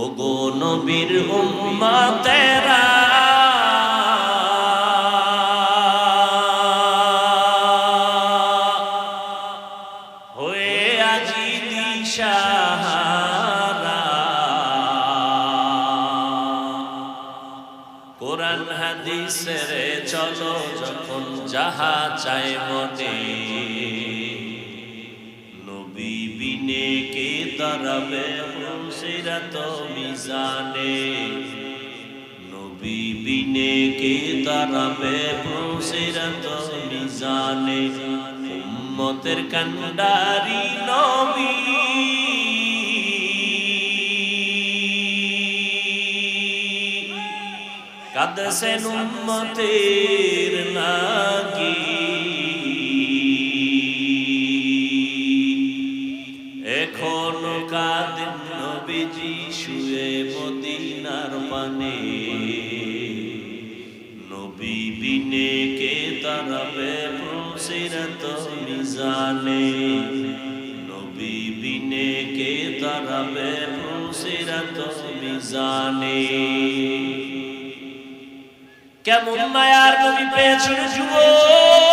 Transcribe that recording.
ও গো নবীর উম্মতেরা হয়ে আজি দিশাহারা। কোরআন হাদিসের চলো যখন যাহা চায় মনে। নবী বিনে দাঁড়াবে সিরাত মিজানে। নবী বিনে কে দাঁড়াবে সিরাত মিজানে। উম্মতের কান্ডারি নবী। কাদসেন উম্মতের লাগি এখনও কাদিন নবীজি শুয়ে মদিনার পানে। নবী বিনে কে তারাবে প্রসিরত মিজানে। নবী বিনে কে তারাবে প্রসিরত মিজানে। কেমন মায়ার নবী পেয়েছেন যুবক?